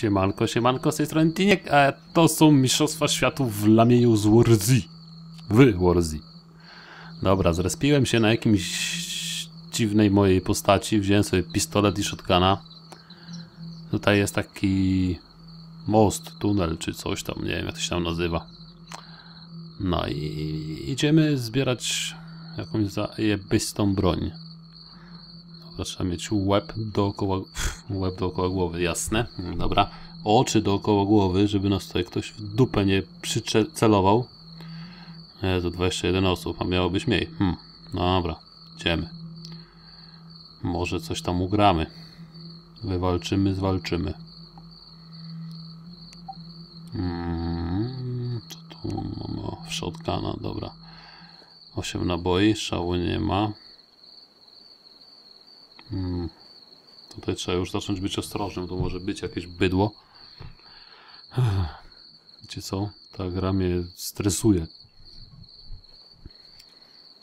Siemanko, siemanko, z tej strony Tiniek, a to są Mistrzostwa Światu w lamieniu z Warzy. W Warzy. Dobra, zrespiłem się na jakimś dziwnej mojej postaci, wziąłem sobie pistolet i shotguna. Tutaj jest taki most, tunel czy coś tam, nie wiem jak to się tam nazywa. No i idziemy zbierać jakąś zajebistą broń. Dobra, trzeba mieć łeb dookoła, łeb dookoła głowy, jasne. Dobra, oczy dookoła głowy, żeby nas tutaj ktoś w dupę nie przycelował. Jezu, 21 osób, a miało być mniej. Hmm, dobra, idziemy. Może coś tam ugramy. Wywalczymy, zwalczymy. Mm, co tu mamy? O, shotguna, dobra. 8 naboi, szału nie ma. Hmm. Tutaj trzeba już zacząć być ostrożnym, to może być jakieś bydło. Wiecie co? Ta gra mnie stresuje.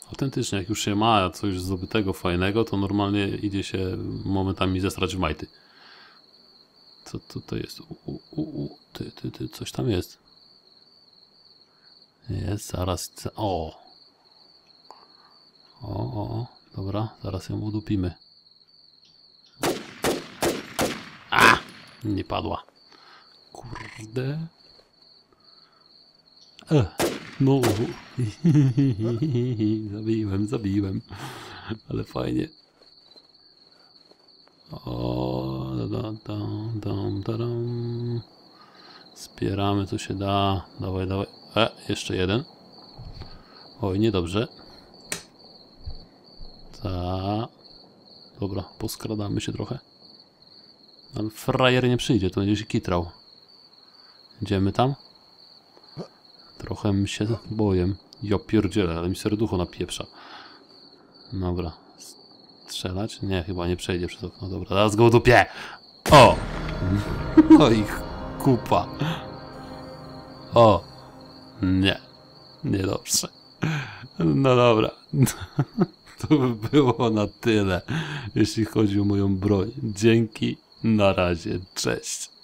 Autentycznie, jak już się ma coś zdobytego, fajnego, to normalnie idzie się momentami zesrać w majty. Co tutaj jest? U, u, u, ty, ty, ty, coś tam jest. Jest, zaraz. O! O, o, dobra, zaraz ją udupimy. A! Nie padła. Kurde. E, no. zabiłem, zabiłem. Ale fajnie. O, da, da, da, da, da. Spieramy co się da. Dawaj, dawaj. E, jeszcze jeden. Oj, niedobrze. Ta. Dobra, poskradamy się trochę. Ale frajer nie przyjdzie, to będzie się kitrał. Idziemy tam? Trochę się boję. Ja pierdzielę, ale mi serducho napieprza. Dobra. Strzelać? Nie, chyba nie przejdzie przez okno. Dobra, zaraz go udupię! O! No i kupa. O! Nie. Niedobrze. No dobra. To by było na tyle, jeśli chodzi o moją broń. Dzięki, na razie, cześć.